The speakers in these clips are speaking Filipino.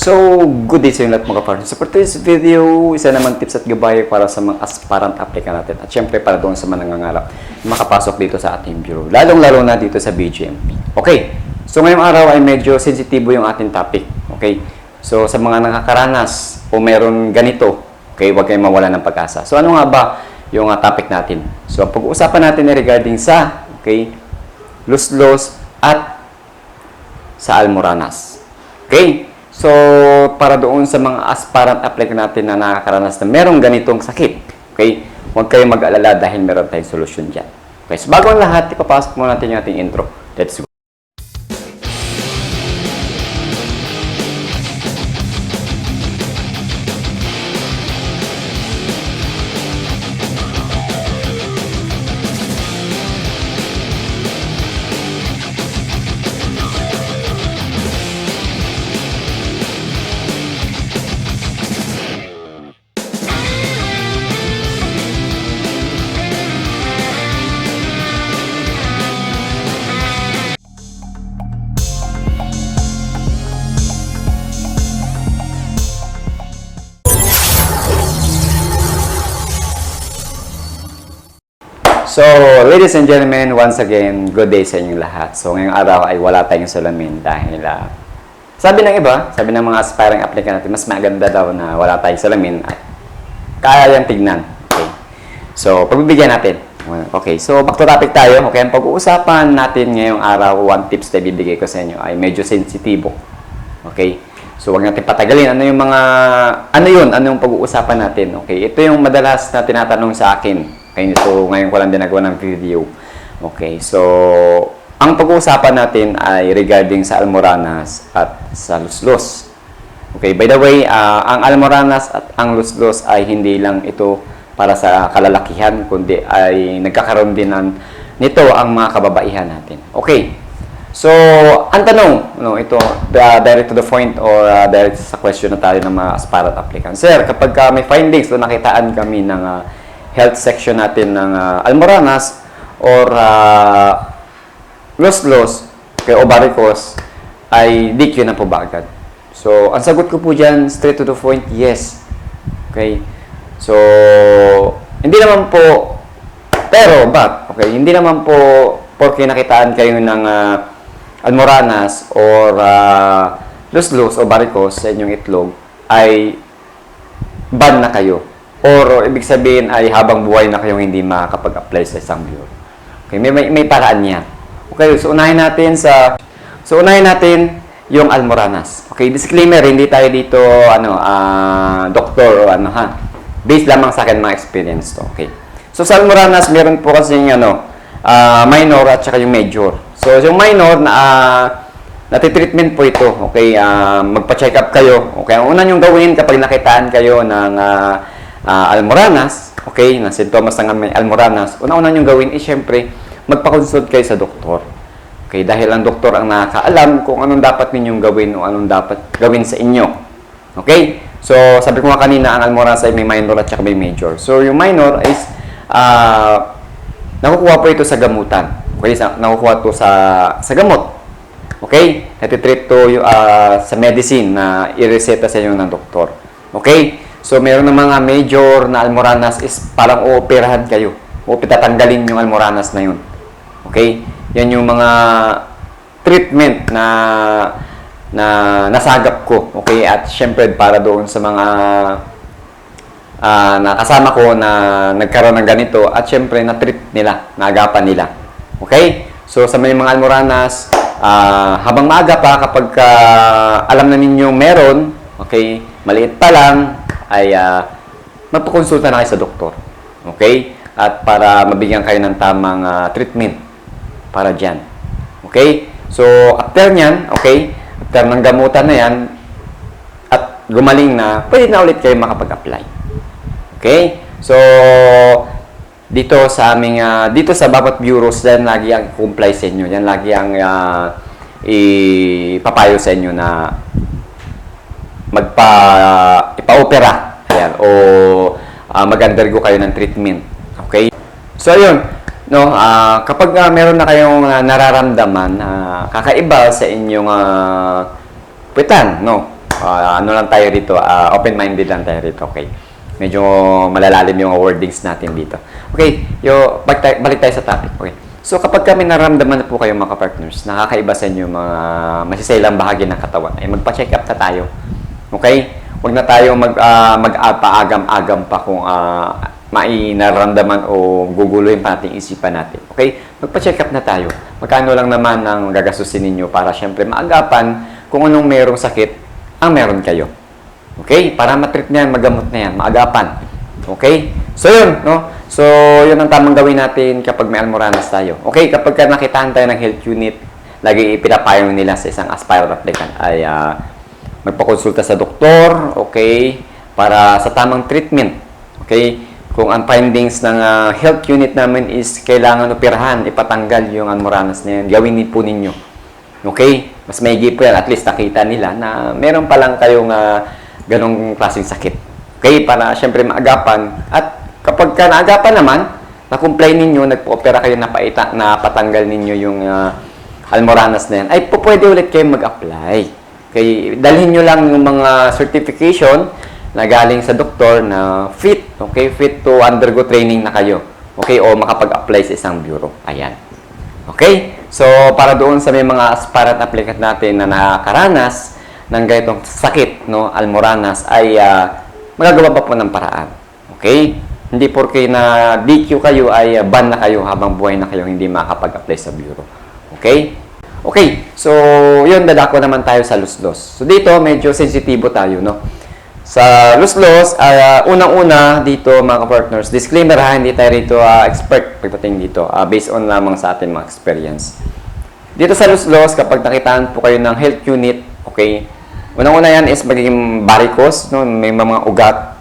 So, good day sa inyo lahat mga partners. So, for today's video, isa naman tips at gabay para sa mga aspirant applicant natin. At syempre, para doon sa mga nangangarap na makapasok dito sa ating bureau. Lalong-lalo na dito sa BGMP. Okay, so ngayong araw ay medyo sensitibo yung ating topic. Okay, so sa mga nakakaranas o meron ganito, okay, huwag kayong mawala ng pag-asa. So, ano nga ba yung uh, topic natin? So, ang pag-uusapan natin regarding sa, okay, lus-los at sa Almoranas. Okay? So, para doon sa mga aspirant applicant natin na nakakaranas na merong ganitong sakit, okay? Huwag kayong mag-alala dahil meron tayong solusyon dyan. Okay, so bago ang lahat, ipapasok muna natin yung ating intro. Let's go. So, ladies and gentlemen, once again, good day sa inyong lahat. So, ngayong araw ay wala tayong salamin dahil ah, sabi ng iba, sabi ng mga aspiring applicant natin, mas maganda daw na wala tayong salamin at kaya yung tignan. Okay. So, pagbibigyan natin. Okay, so back to topic tayo. Okay, ang pag-uusapan natin ngayong araw, one tips na bibigay ko sa inyo ay medyo sensitibo. Okay? So, wag natin patagalin. Ano yung mga, ano yun? Ano yung pag-uusapan natin? Okay, ito yung madalas na tinatanong sa akin. Okay, so ngayon ko lang din nagawa ng video. Okay, so ang pag-uusapan natin ay regarding sa Almoranas at sa Luslos. Okay, by the way, ah, ang Almoranas at ang Luslos ay hindi lang ito para sa kalalakihan, kundi ay nagkakaroon din ng, nito ang mga kababaihan natin. Okay, so ang tanong, no, ito, the, direct to the point or ah, direct sa question na tayo ng mga aspirant applicants. Sir, kapag ah, may findings o nakitaan kami ng ah, health section natin ng ah, Almoranas or uh, Los-Los kay Obaricos ay DQ na po ba agad? So, ang sagot ko po dyan, straight to the point, yes. Okay? So, hindi naman po, pero, but, okay, hindi naman po, porque nakitaan kayo ng ah, Almoranas or uh, Los-Los o Baricos sa inyong itlog, ay ban na kayo. Or, ibig sabihin ay habang buhay na kayong hindi makakapag-apply sa isang bureau. Okay, may, may, may paraan niya. Okay, so unahin natin sa So unahin natin yung Almoranas. Okay, disclaimer, hindi tayo dito ano, ah, doktor o ano ha. Based lamang sa akin mga experience to. Okay. So sa Almoranas, meron po kasi yung ano, ah, minor at saka yung major. So yung minor na uh, natitreatment po ito. Okay, ah, magpa-check up kayo. Okay, ang una niyong gawin kapag nakitaan kayo ng ah, ah, Almoranas, okay, na sintomas ng Almoranas, una-una niyong gawin is syempre magpa-consult kayo sa doktor. Okay, dahil ang doktor ang nakakaalam kung anong dapat ninyong gawin o anong dapat gawin sa inyo. Okay? So, sabi ko nga kanina, ang Almoranas ay may minor at saka may major. So, yung minor is, ah, nakukuha po ito sa gamutan. Okay? Sa, nakukuha to sa, sa gamot. Okay? Natitreat to ah, sa medicine na ireseta sa inyo ng doktor. Okay? So, meron ng mga major na Almoranas is parang ooperahan kayo. O tatanggalin yung Almoranas na yun. Okay? Yan yung mga treatment na na nasagap ko. Okay? At syempre para doon sa mga ah nakasama ko na nagkaroon ng ganito at syempre na-treat nila, naagapan nila. Okay? So sa may mga almoranas, ah, habang maaga pa kapag ah, alam na ninyo meron, okay, maliit pa lang, ay uh, magpakonsulta na kayo sa doktor. Okay? At para mabigyan kayo ng tamang ah, treatment para dyan. Okay? So, after nyan, okay, after ng gamutan na yan, at gumaling na, pwede na ulit kayo makapag-apply. Okay? So, dito sa aming, ah, dito sa bawat bureaus, yan lagi ang comply sa inyo. Yan lagi ang ah, ipapayo sa inyo na magpa ipa-opera. Ayan. O ah, mag-undergo kayo ng treatment. Okay? So ayun. No ah, kapag ah, meron na kayong ah, nararamdaman na kakaiba sa inyong uh, puwetan no? Ah, ano lang tayo dito, ah, open-minded lang tayo dito, okay? Medyo malalalim yung wordings natin dito. Okay, yo, balik tayo sa topic, okay? So, kapag kami naramdaman na po kayo mga partners nakakaiba sa inyo mga masisailang bahagi ng katawan, ay magpa-check up na tayo. Okay? Huwag na tayo mag, ah, mag-paagam-agam pa kung uh, mainaramdaman o guguluhin pa natin isipan natin. Okay? Magpa-check up na tayo. Magkano lang naman ang gagastusin ninyo para syempre maagapan kung anong merong sakit ang meron kayo. Okay? Para matreat na yan, magamot na yan, maagapan. Okay? So, yun, no? So, yun ang tamang gawin natin kapag may almoranas tayo. Okay? Kapag ka nakitaan tayo ng health unit, lagi ipinapayo nila sa isang aspirant applicant ay ah, magpakonsulta sa doktor, okay? Para sa tamang treatment. Okay? Kung ang findings ng ah, health unit namin is kailangan operahan, ipatanggal yung almoranas na yun, gawin po ninyo. Okay? Mas maigi po yan. At least nakita nila na meron pa lang kayong uh, ganong klaseng sakit. Okay? Para syempre maagapan. At kapag ka naagapan naman, na-comply ninyo, nagpo-opera kayo na, paita, na ninyo yung uh, almoranas na yan, ay po pwede ulit kayo mag-apply. Okay? Dalhin nyo lang yung mga certification na galing sa doktor na fit, okay? Fit to undergo training na kayo. Okay? O makapag-apply sa isang bureau. Ayan. Okay? So, para doon sa may mga aspirant applicant natin na nakakaranas ng ganitong sakit, no, almoranas, ay ah, magagawa pa po ng paraan. Okay? Hindi porke na DQ kayo ay ah, ban na kayo habang buhay na kayo hindi makakapag-apply sa bureau. Okay? Okay, so yun, dadako naman tayo sa luslos. So dito, medyo sensitibo tayo, no? Sa luslos, ah, unang-una dito mga partners disclaimer ha, hindi tayo rito ah, expert pagdating dito, ah, based on lamang sa ating mga experience. Dito sa luslos, kapag nakitaan po kayo ng health unit, okay, unang-una yan is magiging varicose, no? may mga ugat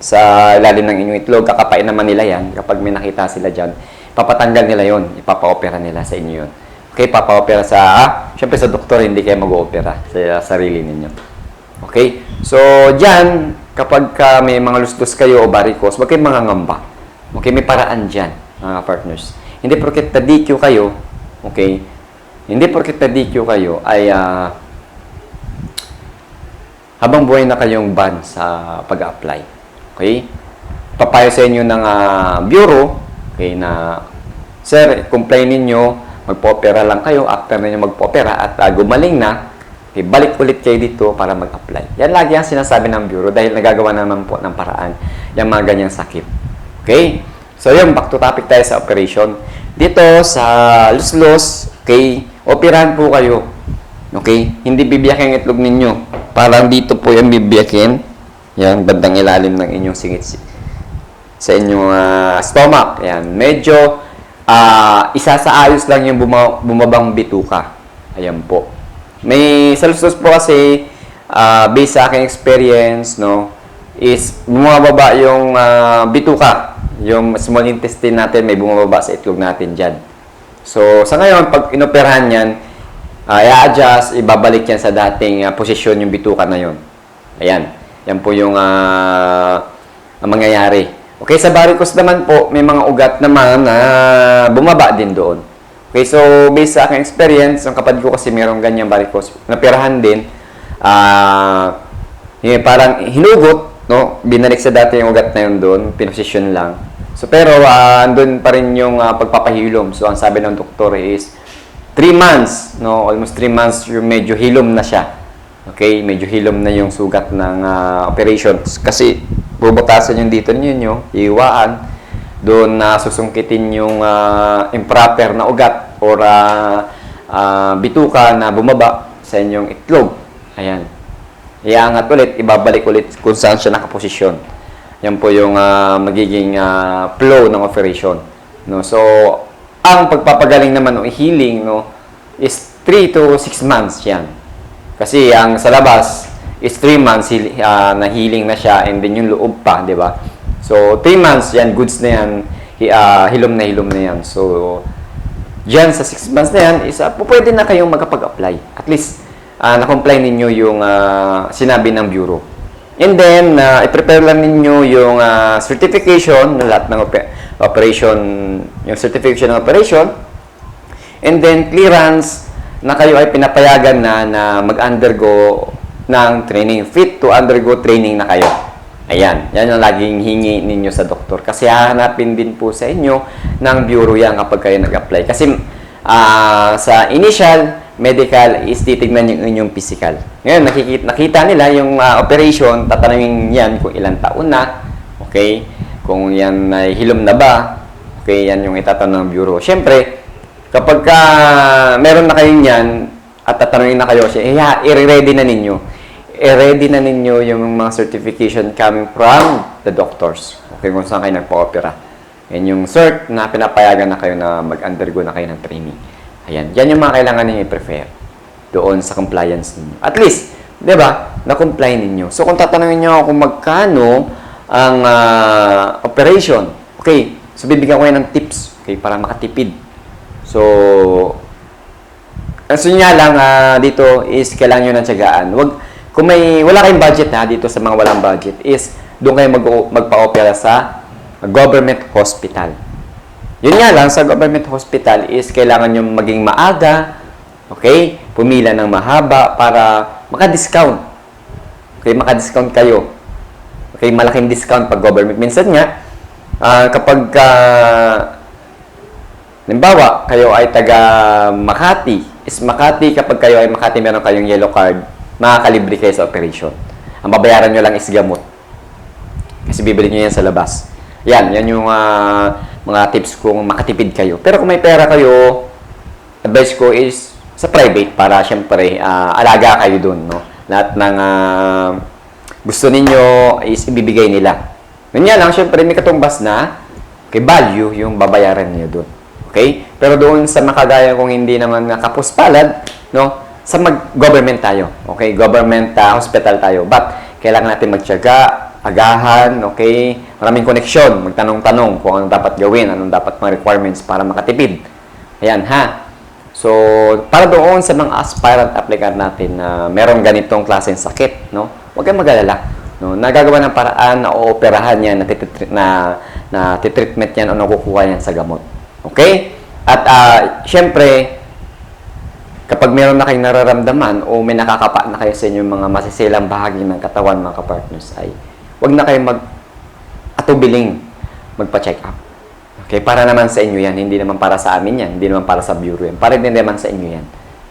sa ilalim ng inyong itlog, kakapain naman nila yan kapag may nakita sila dyan. Papatanggal nila yon ipapa-opera nila sa inyo yun. Okay, papa-opera sa, ah, syempre sa doktor, hindi kayo mag-opera sa sarili ninyo. Okay? So, dyan, kapag ka may mga lustos kayo o varicose, huwag kayong mga ngamba. Okay, may paraan dyan, mga partners. Hindi porket na-DQ kayo, okay, hindi porket na-DQ kayo, ay ah, habang buhay na kayong ban sa pag-apply. Okay? Papayo sa inyo ng ah, bureau, okay, na, Sir, complain ninyo, magpo-opera lang kayo, after ninyo magpo-opera at ah, gumaling na, okay, balik ulit kayo dito para mag-apply. Yan lagi ang sinasabi ng bureau dahil nagagawa naman po ng paraan yung mga ganyang sakit. Okay? So yun, back to topic tayo sa operation. Dito sa Luslos, okay, operahan po kayo. Okay? Hindi bibiyakin itlog ninyo. Parang dito po yung bibiyakin. Yan, bandang ilalim ng inyong singit sa inyong ah, stomach. Yan, medyo ah, isa sa ayos lang yung buma- bumabang bituka. Ayan po. May sa Luslos po kasi, ah, based sa aking experience, no, is bumababa yung ah, bituka. Yung small intestine natin, may bumababa sa itlog natin dyan. So, sa ngayon, pag inoperahan yan, uh, i-adjust, ibabalik yan sa dating ah, posisyon yung bituka na yun. Ayan. Yan po yung ang mangyayari. Okay, sa varicose naman po, may mga ugat naman na bumaba din doon. Okay, so based sa aking experience, ang kapatid ko kasi mayroong ganyang varicose, napirahan din, ah, yung parang hinugot, no? Binalik sa dati yung ugat na yun doon, pinosisyon lang. So pero ah, andun pa rin yung ah, pagpapahilom. So ang sabi ng doktor is 3 months, no? Almost 3 months yung medyo hilom na siya. Okay, medyo hilom na yung sugat ng ah, operation kasi bubutasan yung dito ninyo, iiwaan doon na susungkitin yung ah, improper na ugat or ah, ah, bituka na bumaba sa inyong itlog. Ayan. Iangat ulit, ibabalik ulit kung saan siya nakaposisyon. Yan po yung ah, magiging ah, flow ng operation. No? So, ang pagpapagaling naman o healing no, is 3 to 6 months yan. Kasi ang sa labas is 3 months ah, na healing na siya and then yung loob pa, di ba? So, 3 months yan, goods na yan, ah, hilom na hilom na yan. So, Diyan sa 6 months na yan, is, uh, pwede na kayong magkapag-apply. At least, uh, na-comply ninyo yung ah, sinabi ng Bureau. And then, uh, i-prepare lang ninyo yung ah, certification ng lahat ng ope- operation, yung certification ng operation. And then, clearance na kayo ay pinapayagan na na mag-undergo ng training. Fit to undergo training na kayo. Ayan, yan ang laging hingi ninyo sa doktor. Kasi hahanapin din po sa inyo ng bureau yan kapag kayo nag-apply. Kasi ah, sa initial medical is titignan yung inyong physical. Ngayon, nakikita, nakita nila yung ah, operation, tatanungin yan kung ilang taon na, okay? Kung yan ay hilom na ba, okay, yan yung itatanong ng bureau. Siyempre, kapag ka meron na kayong yan, at tatanungin na kayo siya, eh, i-ready na ninyo. I-ready na ninyo yung mga certification coming from the doctors. Okay, kung saan kayo nagpa-opera. Yan yung cert na pinapayagan na kayo na mag-undergo na kayo ng training. Ayan, yan yung mga kailangan ninyo i-prefer doon sa compliance ninyo. At least, di ba, na-comply ninyo. So, kung tatanungin nyo kung magkano ang ah, operation, okay, so bibigyan ko kayo ng tips, okay, para makatipid. So, ang nga lang ah, dito is kailangan nyo ng tiyagaan. Wag, kung may, wala kayong budget ha, dito sa mga walang budget, is doon kayo mag, magpa-opera sa government hospital. Yun nga lang, sa government hospital is kailangan nyo maging maaga, okay? Pumila ng mahaba para maka-discount. Okay, maka-discount kayo. Okay, malaking discount pag government. Minsan nga, ah, kapag ah, Halimbawa, kayo ay taga Makati. Is Makati, kapag kayo ay Makati, meron kayong yellow card, makakalibre kayo sa operation. Ang babayaran nyo lang is gamot. Kasi bibili nyo yan sa labas. Yan, yan yung ah, mga tips kung makatipid kayo. Pero kung may pera kayo, advice ko is sa private para syempre ah, alaga kayo dun. No? Lahat ng ah, gusto ninyo is ibibigay nila. Nga lang, syempre may katumbas na kay value yung babayaran niyo dun. Okay? Pero doon sa makagaya kung hindi naman nakapuspalad, no? Sa mag-government tayo. Okay? Government ah, hospital tayo. But, kailangan natin magtiyaga, agahan, okay? Maraming koneksyon, magtanong-tanong kung anong dapat gawin, anong dapat mga requirements para makatipid. Ayan, ha? So, para doon sa mga aspirant applicant natin na merong ganitong klaseng sakit, no? Huwag kayong mag-alala. No, nagagawa ng paraan na ooperahan yan, na, na, na titreatment yan o nakukuha yan sa gamot. Okay? At ah, syempre, kapag meron na kayong nararamdaman o may nakakapa na kayo sa inyong mga masisilang bahagi ng katawan, mga kapartners, ay huwag na kayong mag atubiling magpa-check up. Okay? Para naman sa inyo yan, hindi naman para sa amin yan, hindi naman para sa bureau yan. Para din naman sa inyo yan.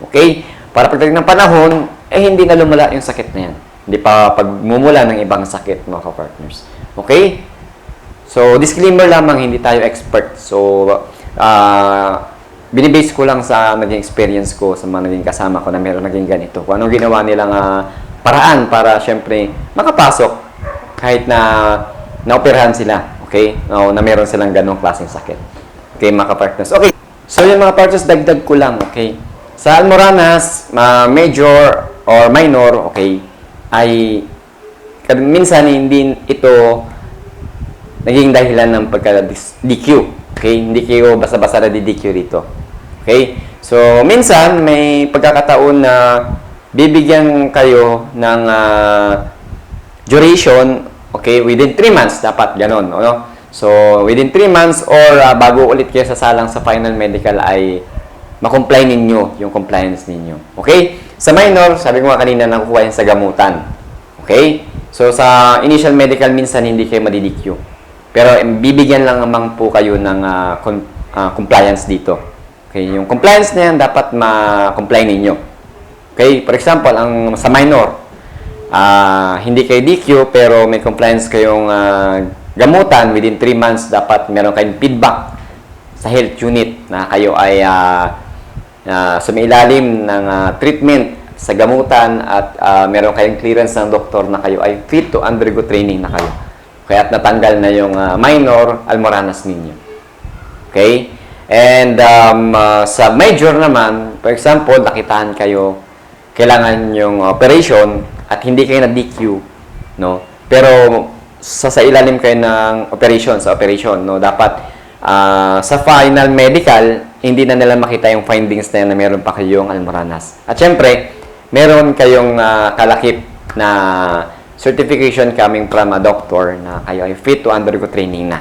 Okay? Para pagdating ng panahon, eh hindi na lumala yung sakit na yan. Hindi pa pagmumula ng ibang sakit, mga kapartners. Okay? So, disclaimer lamang, hindi tayo expert. So, ah binibase ko lang sa naging experience ko sa mga naging kasama ko na meron naging ganito. Kung anong ginawa nilang ah, paraan para syempre makapasok kahit na naoperahan sila. Okay? O na meron silang ganong klaseng sakit. Okay, mga partners. Okay. So, yun mga partners, dagdag ko lang. Okay? Sa Almoranas, ma major or minor, okay, ay minsan hindi ito naging dahilan ng pagka-DQ. Okay? Hindi kayo basta-basta na DQ dito. Okay? So, minsan, may pagkakataon na bibigyan kayo ng ah, duration, okay, within 3 months, dapat ganon, no? So, within 3 months or ah, bago ulit kayo sasalang sa final medical ay makomply ninyo yung compliance ninyo. Okay? Sa minor, sabi ko nga kanina, nakukuha yan sa gamutan. Okay? So, sa initial medical, minsan hindi kayo madidikyo. Pero, bibigyan lang naman po kayo ng ah, con- ah, compliance dito. Okay? Yung compliance na yan, dapat ma-comply ninyo. Okay? For example, ang sa minor, ah, hindi kayo DQ, pero may compliance kayong ah, gamutan within 3 months, dapat meron kayong feedback sa health unit na kayo ay ah, uh, sumailalim ng ah, treatment sa gamutan at ah, meron kayong clearance ng doktor na kayo ay fit to undergo training na kayo. Kaya at natanggal na yung ah, minor almoranas ninyo. Okay? And um, ah, sa major naman, for example, nakitaan kayo, kailangan yung operation at hindi kayo na-DQ, no? Pero sa, sa ilalim kayo ng operation, sa operation, no? Dapat ah, sa final medical, hindi na nila makita yung findings na yan na meron pa kayong almoranas. At syempre, meron kayong ah, kalakip na certification coming from a doctor na kayo ay fit to undergo training na.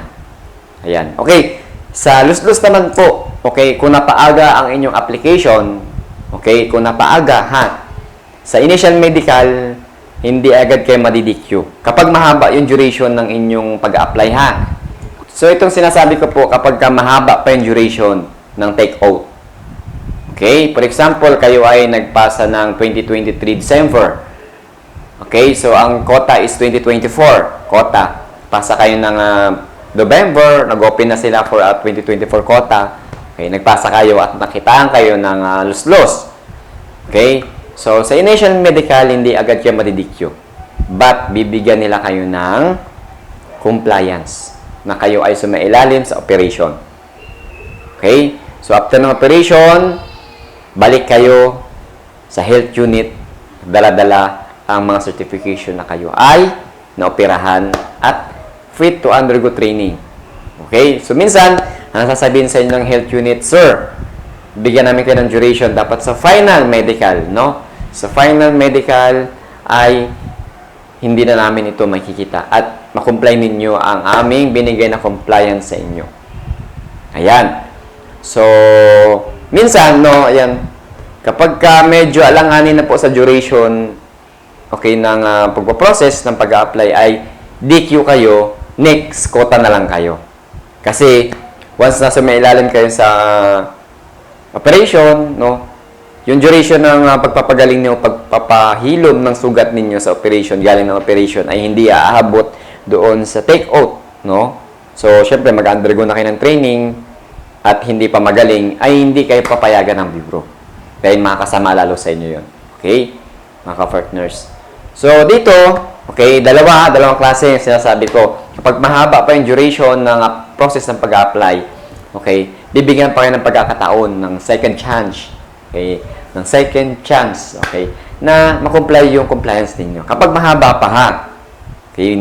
Ayan. Okay. Sa lus-lus naman po, okay, kung napaaga ang inyong application, okay, kung napaaga, ha, sa initial medical, hindi agad kayo madidikyo. Kapag mahaba yung duration ng inyong pag-apply ha. So itong sinasabi ko po kapag ka mahaba pa yung duration ng take-out. Okay? For example, kayo ay nagpasa ng 2023 December. Okay? So ang quota is 2024 quota. Pasa kayo ng ah, November, nag-open na sila for ah, 2024 quota. Okay, nagpasa kayo at nakitaan kayo ng ah, los-los. Okay? So, sa initial medical, hindi agad kayo madidikyo. But, bibigyan nila kayo ng compliance na kayo ay sumailalim sa operation. Okay? So, after ng operation, balik kayo sa health unit, dala-dala ang mga certification na kayo ay naoperahan at fit to undergo training. Okay? So, minsan, ang sasabihin sa inyo ng health unit, Sir, bigyan namin kayo ng duration dapat sa final medical, no? Sa final medical ay hindi na namin ito makikita at makomply ninyo ang aming binigay na compliance sa inyo. Ayan. So, minsan, no, ayan, kapag ka medyo alanganin na po sa duration, okay, ng uh, pagpaprocess ng pag-apply ay DQ kayo, next quota na lang kayo. Kasi, once na sumailalim kayo sa operation, no, yung duration ng uh, pagpapagaling niyo, pagpapahilom ng sugat ninyo sa operation, galing ng operation, ay hindi aabot doon sa take-out, no? So, syempre, mag-undergo na kayo ng training at hindi pa magaling, ay hindi kayo papayagan ng bureau. Dahil makakasama lalo sa inyo yun. Okay? Mga ka-partners. So, dito, okay, dalawa, dalawang klase yung sinasabi ko. Kapag mahaba pa yung duration ng uh, process ng pag-apply, okay, bibigyan pa kayo ng pagkakataon ng second chance Okay? Ng second chance, okay? Na makomply yung compliance ninyo. Kapag mahaba pa ha. Okay?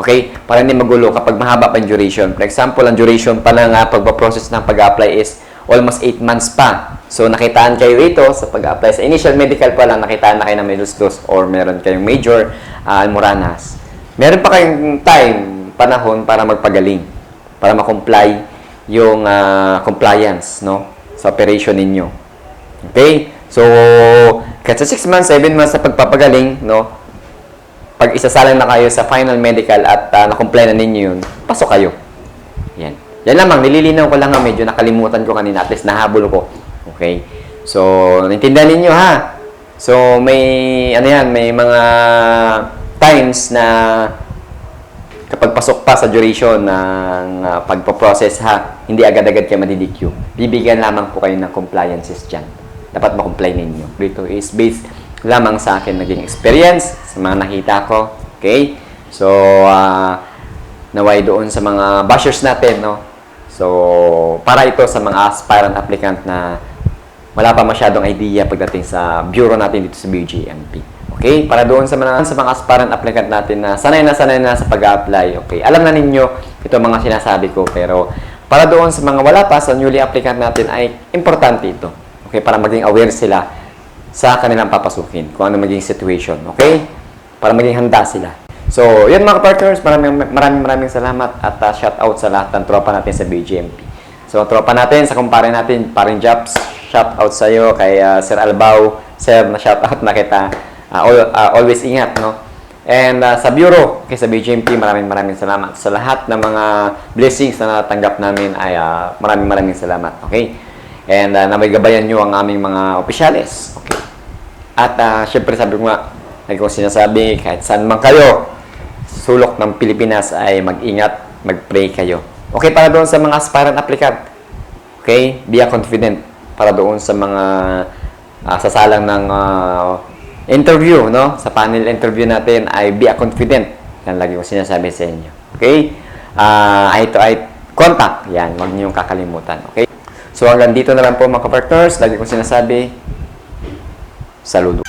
Okay? Para hindi magulo kapag mahaba pa yung duration. For example, ang duration pa ng uh, pagpa-process ng pag-apply is almost 8 months pa. So, nakitaan kayo ito sa pag-apply. Sa initial medical pa lang, nakitaan na kayo ng medus dos or meron kayong major uh, almoranas. Meron pa kayong time, panahon para magpagaling. Para makomply yung uh, compliance, no? sa operation ninyo. Okay? So, kahit sa 6 months, 7 months sa pagpapagaling, no? Pag isasalang na kayo sa final medical at uh, na-comply na ninyo yun, pasok kayo. Yan. Yan lamang, nililinaw ko lang nga, medyo nakalimutan ko kanina, at least nahabol ko. Okay? So, naintindihan ninyo ha? So, may, ano yan, may mga times na kapag pasok pa sa duration ng uh, pagpo-process ha, hindi agad-agad kayo madidikyo. Bibigyan lamang po kayo ng compliances dyan. Dapat makomply ninyo. Dito is based lamang sa akin naging experience, sa mga nakita ko. Okay? So, uh, naway doon sa mga bashers natin, no? So, para ito sa mga aspirant applicant na wala pa masyadong idea pagdating sa bureau natin dito sa BGMP. Okay? Para doon sa mga, sa mga aspirant applicant natin na sanay na sanay na sa pag-apply. Okay? Alam na ninyo ito mga sinasabi ko pero para doon sa mga wala pa sa newly applicant natin ay importante ito. Okay? Para maging aware sila sa kanilang papasukin kung ano maging situation. Okay? Para maging handa sila. So, yun mga partners, maraming maraming maraming salamat at uh, shout out sa lahat ng tropa natin sa BGMP. So, tropa natin, sa kumpare natin, paring Japs, shout out sa iyo kay uh, Sir Albao. Sir, na shout out na kita uh, al- uh, always ingat, no? And uh, sa Bureau, okay, sa BGMP, maraming maraming salamat. Sa lahat ng mga blessings na natanggap namin ay uh, maraming maraming salamat, okay? And uh, nabigabayan nyo ang aming mga opisyalis, okay? At uh, syempre sabi ko nga, lagi ko sinasabi, kahit saan man kayo, sulok ng Pilipinas ay mag-ingat, mag-pray kayo. Okay, para doon sa mga aspirant applicant, okay, be a confident para doon sa mga uh, sasalang ng uh, interview, no? Sa panel interview natin ay be a confident. Yan lagi ko sinasabi sa inyo. Okay? Uh, eye to eye contact. Yan, huwag niyong kakalimutan. Okay? So hanggang dito na lang po mga partners Lagi ko sinasabi, saludo.